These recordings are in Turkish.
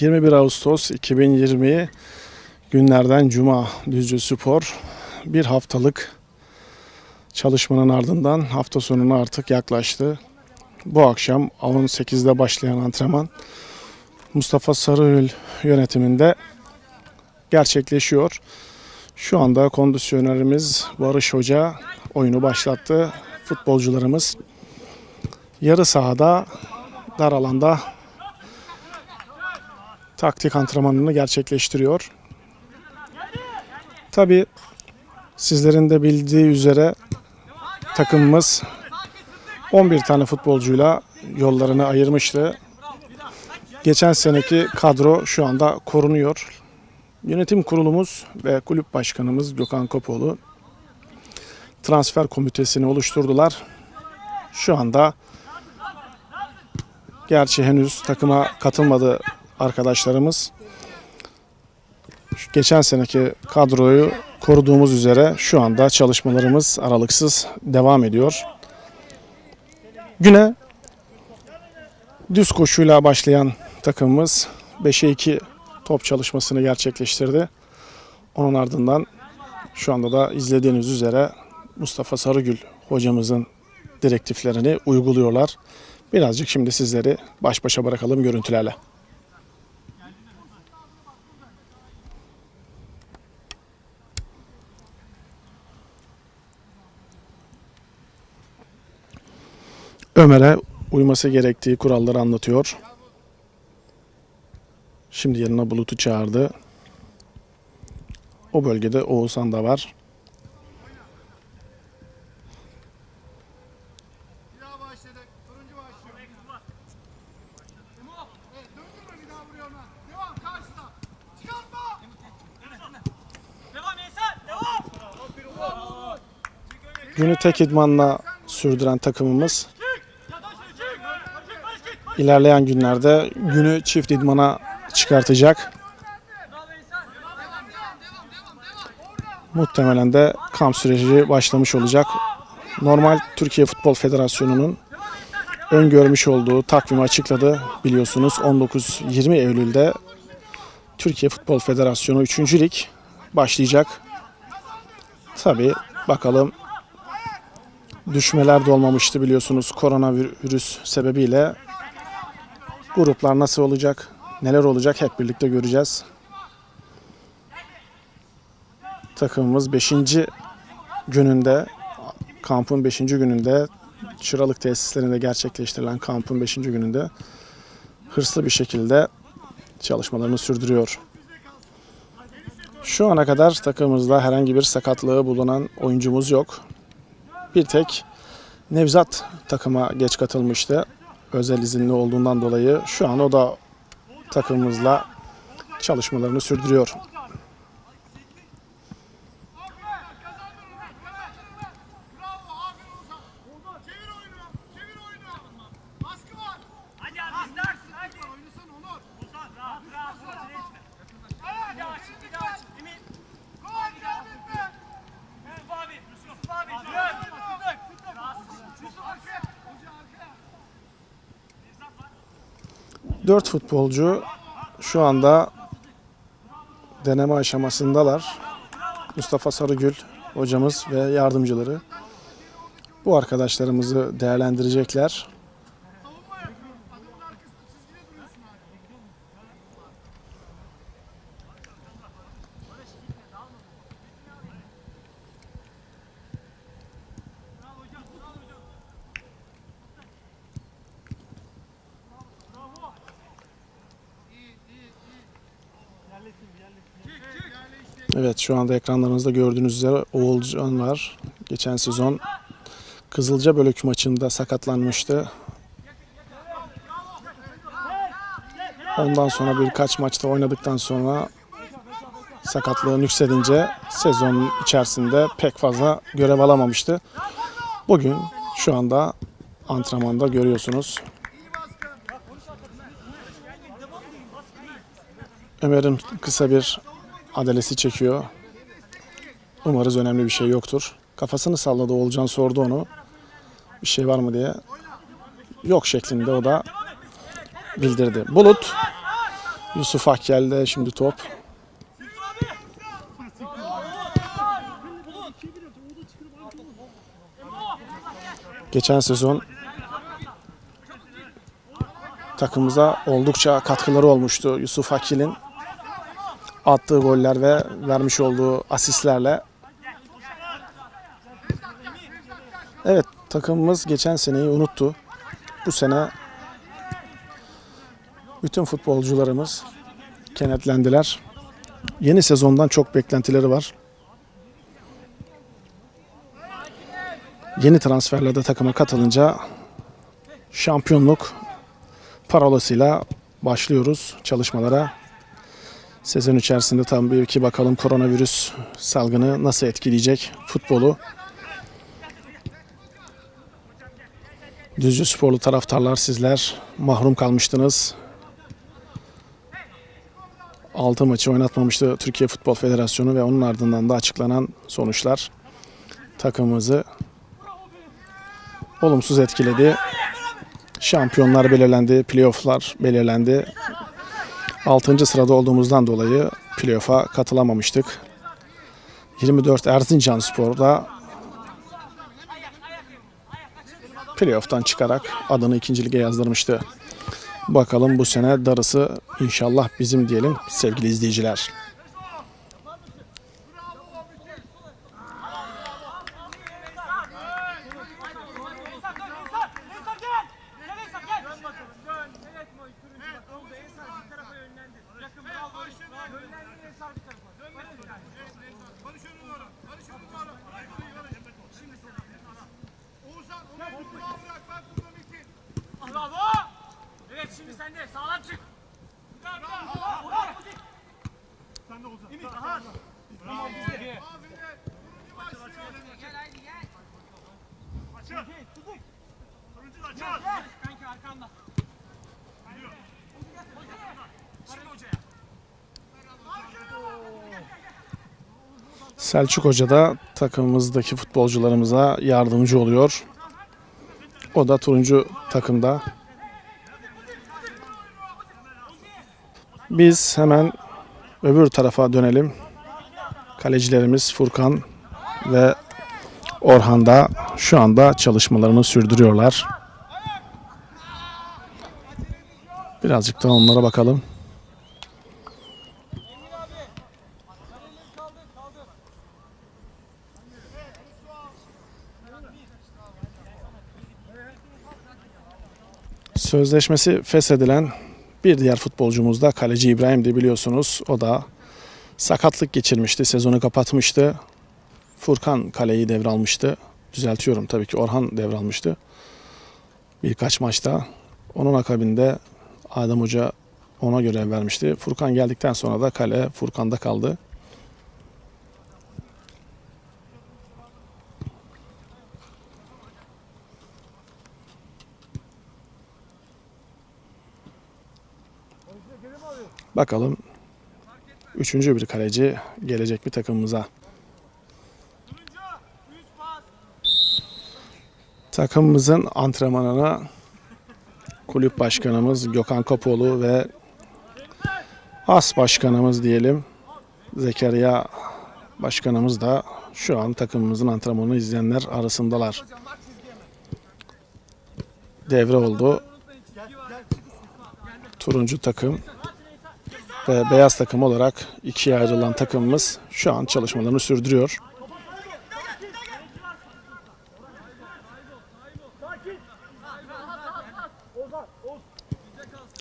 21 Ağustos 2020 günlerden Cuma Düzce Spor bir haftalık çalışmanın ardından hafta sonuna artık yaklaştı. Bu akşam 18'de başlayan antrenman Mustafa Sarıgül yönetiminde gerçekleşiyor. Şu anda kondisyonerimiz Barış Hoca oyunu başlattı. Futbolcularımız yarı sahada dar alanda taktik antrenmanını gerçekleştiriyor. Tabi sizlerin de bildiği üzere takımımız 11 tane futbolcuyla yollarını ayırmıştı. Geçen seneki kadro şu anda korunuyor. Yönetim kurulumuz ve kulüp başkanımız Gökhan Kopoğlu transfer komitesini oluşturdular. Şu anda gerçi henüz takıma katılmadı arkadaşlarımız. Geçen seneki kadroyu koruduğumuz üzere şu anda çalışmalarımız aralıksız devam ediyor. Güne düz koşuyla başlayan takımımız 5'e 2 top çalışmasını gerçekleştirdi. Onun ardından şu anda da izlediğiniz üzere Mustafa Sarıgül hocamızın direktiflerini uyguluyorlar. Birazcık şimdi sizleri baş başa bırakalım görüntülerle. Ömer'e uyması gerektiği kuralları anlatıyor. Şimdi yanına Bulut'u çağırdı. O bölgede Oğuzhan da var. Günü tek idmanla sürdüren takımımız Ya da şöyle çık. Çık, baş git, baş. İlerleyen günlerde günü çift idmana çıkartacak. Muhtemelen de kamp süreci başlamış olacak. Normal Türkiye Futbol Federasyonu'nun öngörmüş olduğu takvimi açıkladı. Biliyorsunuz 19-20 Eylül'de Türkiye Futbol Federasyonu 3. Lig başlayacak. Tabi bakalım düşmeler de olmamıştı biliyorsunuz koronavirüs sebebiyle. Gruplar nasıl olacak, neler olacak hep birlikte göreceğiz. takımımız 5. gününde kampın 5. gününde Çıralık tesislerinde gerçekleştirilen kampın 5. gününde hırslı bir şekilde çalışmalarını sürdürüyor. Şu ana kadar takımımızda herhangi bir sakatlığı bulunan oyuncumuz yok. Bir tek Nevzat takıma geç katılmıştı. Özel izinli olduğundan dolayı şu an o da takımımızla çalışmalarını sürdürüyor. Bravo. Aferin Ozan. Çevir oyunu. Çevir oyunu. Baskı var. Hadi abi izler. Hadi. Oynasana Onur. Ozan, rahat, rahat. Acele etme. Bir daha aç, bir daha aç. Emin. Gol devam etme. Yusuf abi, Yusuf abi. Dön. Dön. Yusuf arkaya. Hoca arkaya. 4 futbolcu şu anda deneme aşamasındalar. Mustafa Sarıgül hocamız ve yardımcıları bu arkadaşlarımızı değerlendirecekler. Şu anda ekranlarınızda gördüğünüz üzere Oğulcan var. Geçen sezon Kızılca Bölük maçında sakatlanmıştı. Ondan sonra birkaç maçta oynadıktan sonra sakatlığı yükselince sezon içerisinde pek fazla görev alamamıştı. Bugün şu anda antrenmanda görüyorsunuz. Ömer'in kısa bir adalesi çekiyor. Umarız önemli bir şey yoktur. Kafasını salladı Oğulcan sordu onu. Bir şey var mı diye. Yok şeklinde o da bildirdi. Bulut Yusuf Akgel'de şimdi top. Geçen sezon takımımıza oldukça katkıları olmuştu Yusuf Akil'in attığı goller ve vermiş olduğu asistlerle. Evet takımımız geçen seneyi unuttu. Bu sene bütün futbolcularımız kenetlendiler. Yeni sezondan çok beklentileri var. Yeni transferlerde takıma katılınca şampiyonluk parolasıyla başlıyoruz çalışmalara. Sezon içerisinde tabii ki bakalım koronavirüs salgını nasıl etkileyecek futbolu. Düzce sporlu taraftarlar sizler mahrum kalmıştınız. 6 maçı oynatmamıştı Türkiye Futbol Federasyonu ve onun ardından da açıklanan sonuçlar takımımızı olumsuz etkiledi. Şampiyonlar belirlendi, playofflar belirlendi. 6. sırada olduğumuzdan dolayı playoff'a katılamamıştık. 24 Erzincan Spor'da playoff'tan çıkarak adını ikinci lige yazdırmıştı. Bakalım bu sene darısı inşallah bizim diyelim sevgili izleyiciler. Barış önü doğru. Barış önü doğru. Şimdi sen. Oğuzhan onu kulağa bırak. Bak burada Metin. Bravo. Evet şimdi sen de sağlam çık. Bravo. Bravo. Sen de Oğuzhan. Ümit rahat. Hocaya. Selçuk Hoca da takımımızdaki futbolcularımıza yardımcı oluyor. O da turuncu takımda. Biz hemen öbür tarafa dönelim. Kalecilerimiz Furkan ve Orhan da şu anda çalışmalarını sürdürüyorlar. Birazcık da onlara bakalım. Sözleşmesi feshedilen bir diğer futbolcumuz da kaleci İbrahim'di biliyorsunuz. O da sakatlık geçirmişti, sezonu kapatmıştı. Furkan kaleyi devralmıştı. Düzeltiyorum tabii ki Orhan devralmıştı. Birkaç maçta. Onun akabinde Adem Hoca ona görev vermişti. Furkan geldikten sonra da kale Furkan'da kaldı. Bakalım üçüncü bir kaleci gelecek bir takımımıza. Takımımızın antrenmanına kulüp başkanımız Gökhan Kapoğlu ve as başkanımız diyelim Zekeriya başkanımız da şu an takımımızın antrenmanını izleyenler arasındalar. Devre oldu. Turuncu takım ve beyaz takım olarak ikiye ayrılan takımımız şu an çalışmalarını sürdürüyor.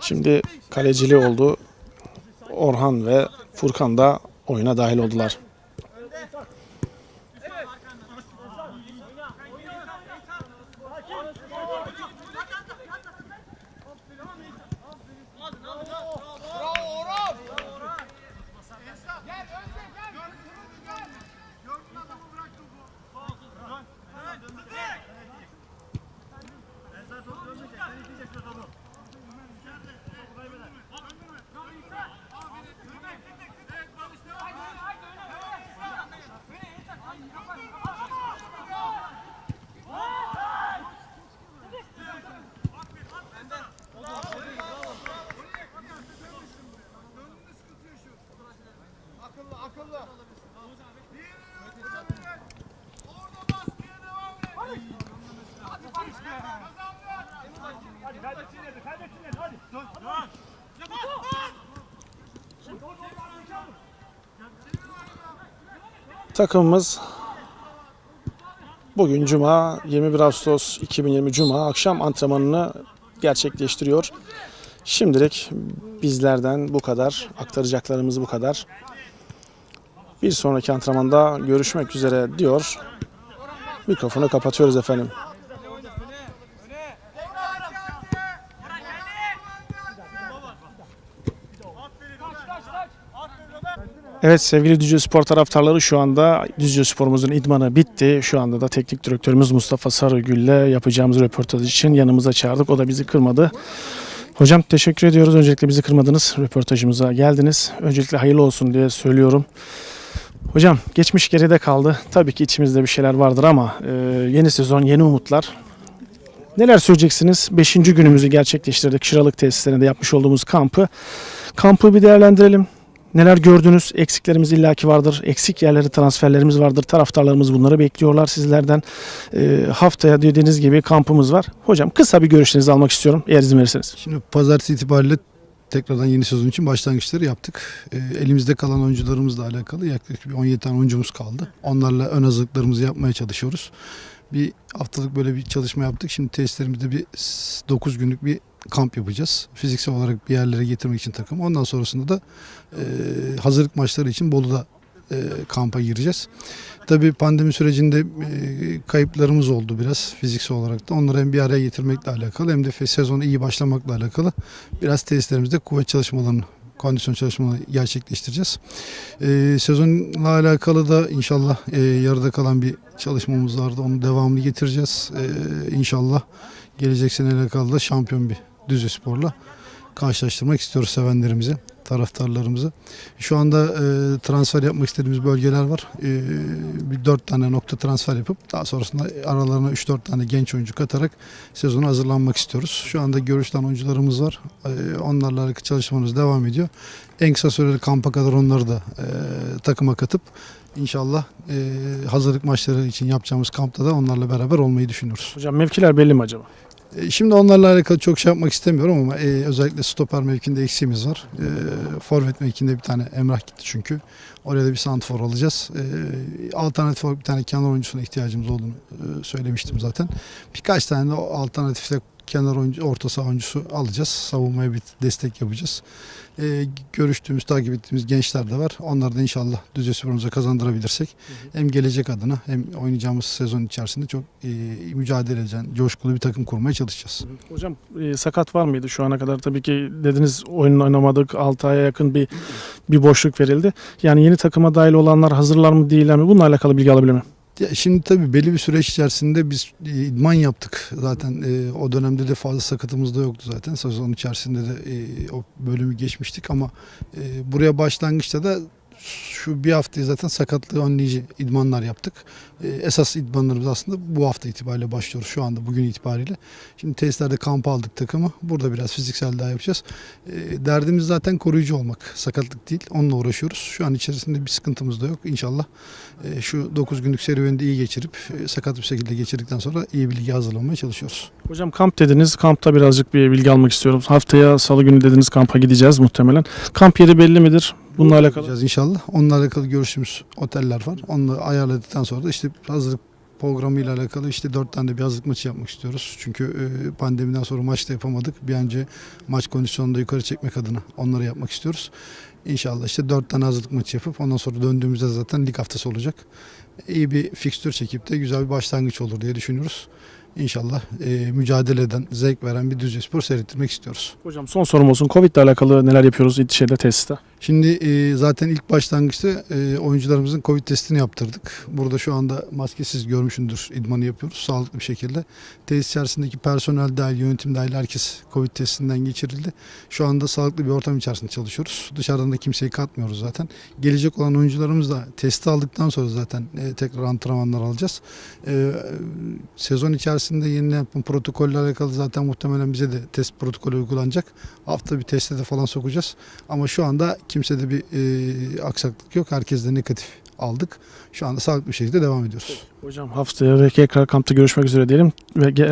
Şimdi kalecili oldu. Orhan ve Furkan da oyuna dahil oldular. akıllı akıllı. Takımımız bugün Cuma 21 Ağustos 2020 Cuma akşam antrenmanını gerçekleştiriyor. Şimdilik bizlerden bu kadar, aktaracaklarımız bu kadar. Bir sonraki antrenmanda görüşmek üzere diyor. Mikrofonu kapatıyoruz efendim. Evet sevgili Düzce Spor taraftarları şu anda Düzce Spor'umuzun idmanı bitti. Şu anda da teknik direktörümüz Mustafa Sarıgül'le yapacağımız röportaj için yanımıza çağırdık. O da bizi kırmadı. Hocam teşekkür ediyoruz. Öncelikle bizi kırmadınız. Röportajımıza geldiniz. Öncelikle hayırlı olsun diye söylüyorum. Hocam geçmiş geride kaldı. Tabii ki içimizde bir şeyler vardır ama e, yeni sezon, yeni umutlar. Neler söyleyeceksiniz? Beşinci günümüzü gerçekleştirdik. Şıralık tesislerinde yapmış olduğumuz kampı. Kampı bir değerlendirelim. Neler gördünüz? Eksiklerimiz illaki vardır. Eksik yerleri transferlerimiz vardır. Taraftarlarımız bunları bekliyorlar sizlerden. Ee, haftaya dediğiniz gibi kampımız var. Hocam kısa bir görüşlerinizi almak istiyorum eğer izin verirseniz. Şimdi pazartesi itibariyle tekrardan yeni sezon için başlangıçları yaptık. Ee, elimizde kalan oyuncularımızla alakalı yaklaşık bir 17 tane oyuncumuz kaldı. Onlarla ön hazırlıklarımızı yapmaya çalışıyoruz. Bir haftalık böyle bir çalışma yaptık. Şimdi testlerimizde bir 9 günlük bir kamp yapacağız. Fiziksel olarak bir yerlere getirmek için takım. Ondan sonrasında da e, hazırlık maçları için Bolu'da e, kampa gireceğiz. Tabii pandemi sürecinde e, kayıplarımız oldu biraz fiziksel olarak da. Onları hem bir araya getirmekle alakalı hem de sezona iyi başlamakla alakalı biraz tesislerimizde kuvvet çalışmalarını, kondisyon çalışmalarını gerçekleştireceğiz. E, sezonla alakalı da inşallah e, yarıda kalan bir çalışmamız vardı. Onu devamlı getireceğiz. E, inşallah gelecek seneyle alakalı da şampiyon bir Düzce Spor'la karşılaştırmak istiyoruz sevenlerimizi, taraftarlarımızı. Şu anda e, transfer yapmak istediğimiz bölgeler var. E, bir dört tane nokta transfer yapıp daha sonrasında aralarına 3-4 tane genç oyuncu katarak sezona hazırlanmak istiyoruz. Şu anda görüşten oyuncularımız var. E, onlarla çalışmamız devam ediyor. En kısa süreli kampa kadar onları da e, takıma katıp inşallah e, hazırlık maçları için yapacağımız kampta da onlarla beraber olmayı düşünüyoruz. Hocam mevkiler belli mi acaba? E, Şimdi onlarla alakalı çok şey yapmak istemiyorum ama e, özellikle stoper mevkinde eksiğimiz var. E, forvet mevkinde bir tane Emrah gitti çünkü. Oraya da bir santrfor alacağız. E, alternatif olarak bir tane kenar oyuncusuna ihtiyacımız olduğunu e, söylemiştim zaten. Birkaç tane de o alternatifle kenar oyuncu, orta saha oyuncusu alacağız. Savunmaya bir destek yapacağız. E, görüştüğümüz, takip ettiğimiz gençler de var. Onları da inşallah Düzce Spor'umuza kazandırabilirsek hem gelecek adına hem oynayacağımız sezon içerisinde çok e, mücadele edeceğin, coşkulu bir takım kurmaya çalışacağız. Hocam e, sakat var mıydı şu ana kadar? Tabii ki dediniz oyun oynamadık 6 aya yakın bir bir boşluk verildi. Yani yeni takıma dahil olanlar hazırlar mı değiller mi? Bununla alakalı bilgi alabilir miyim? Ya şimdi tabii belli bir süreç içerisinde biz e, idman yaptık. Zaten e, o dönemde de fazla sakatımız da yoktu zaten. Sezon içerisinde de e, o bölümü geçmiştik ama e, buraya başlangıçta da şu bir haftayı zaten sakatlığı önleyici idmanlar yaptık. E, esas idmanlarımız aslında bu hafta itibariyle başlıyoruz şu anda bugün itibariyle. Şimdi testlerde kamp aldık takımı. Burada biraz fiziksel daha yapacağız. E, derdimiz zaten koruyucu olmak. Sakatlık değil. Onunla uğraşıyoruz. Şu an içerisinde bir sıkıntımız da yok. İnşallah e, şu 9 günlük serüveni de iyi geçirip e, sakat bir şekilde geçirdikten sonra iyi bir lige hazırlanmaya çalışıyoruz. Hocam kamp dediniz. Kampta birazcık bir bilgi almak istiyorum. Haftaya salı günü dediniz kampa gideceğiz muhtemelen. Kamp yeri belli midir? Bununla alakalı. Yapacağız inşallah. Onunla alakalı görüştüğümüz oteller var. Onları ayarladıktan sonra da işte hazırlık programıyla alakalı işte dört tane de bir hazırlık maçı yapmak istiyoruz. Çünkü e, pandemiden sonra maç da yapamadık. Bir önce maç kondisyonunu da yukarı çekmek adına onları yapmak istiyoruz. İnşallah işte dört tane hazırlık maçı yapıp ondan sonra döndüğümüzde zaten lig haftası olacak. İyi bir fikstür çekip de güzel bir başlangıç olur diye düşünüyoruz. İnşallah e, mücadele eden, zevk veren bir Düzce Spor seyrettirmek istiyoruz. Hocam son sorum olsun. Covid ile alakalı neler yapıyoruz şeyde tesiste? Şimdi e, zaten ilk başlangıçta e, oyuncularımızın Covid testini yaptırdık. Burada şu anda maskesiz görmüşündür idmanı yapıyoruz sağlıklı bir şekilde. Tesis içerisindeki personel dahil, yönetim dahil herkes Covid testinden geçirildi. Şu anda sağlıklı bir ortam içerisinde çalışıyoruz. Dışarıdan da kimseyi katmıyoruz zaten. Gelecek olan oyuncularımız da testi aldıktan sonra zaten e, tekrar antrenmanlar alacağız. E, sezon içerisinde yeni yapılan protokolle alakalı zaten muhtemelen bize de test protokolü uygulanacak. Hafta bir teste de falan sokacağız. Ama şu anda kimsede bir e, aksaklık yok. Herkes de negatif aldık. Şu anda sağlıklı bir şekilde devam ediyoruz. Hocam haftaya tekrar kampta görüşmek üzere diyelim. Ve e,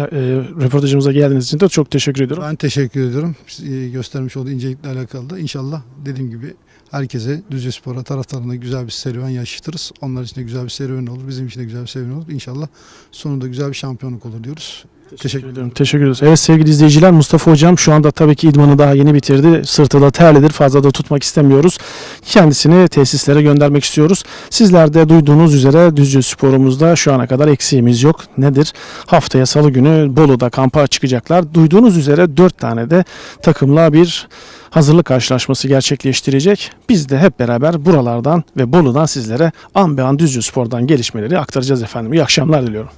röportajımıza geldiğiniz için de çok teşekkür ediyorum. Ben teşekkür ediyorum. E, göstermiş olduğu incelikle alakalı da inşallah dediğim gibi herkese Düzce Spor'a taraftarına güzel bir serüven yaşatırız. Onlar için de güzel bir serüven olur. Bizim için de güzel bir serüven olur. İnşallah sonunda güzel bir şampiyonluk olur diyoruz. Teşekkür ediyorum. Teşekkür ederiz. Evet sevgili izleyiciler Mustafa Hocam şu anda tabii ki idmanı daha yeni bitirdi. Sırtı da terlidir. Fazla da tutmak istemiyoruz. Kendisini tesislere göndermek istiyoruz. Sizler de duyduğunuz üzere Düzce Spor'umuzda şu ana kadar eksiğimiz yok. Nedir? Haftaya salı günü Bolu'da kampa çıkacaklar. Duyduğunuz üzere 4 tane de takımla bir hazırlık karşılaşması gerçekleştirecek. Biz de hep beraber buralardan ve Bolu'dan sizlere an be an Düzce Spor'dan gelişmeleri aktaracağız efendim. İyi akşamlar diliyorum.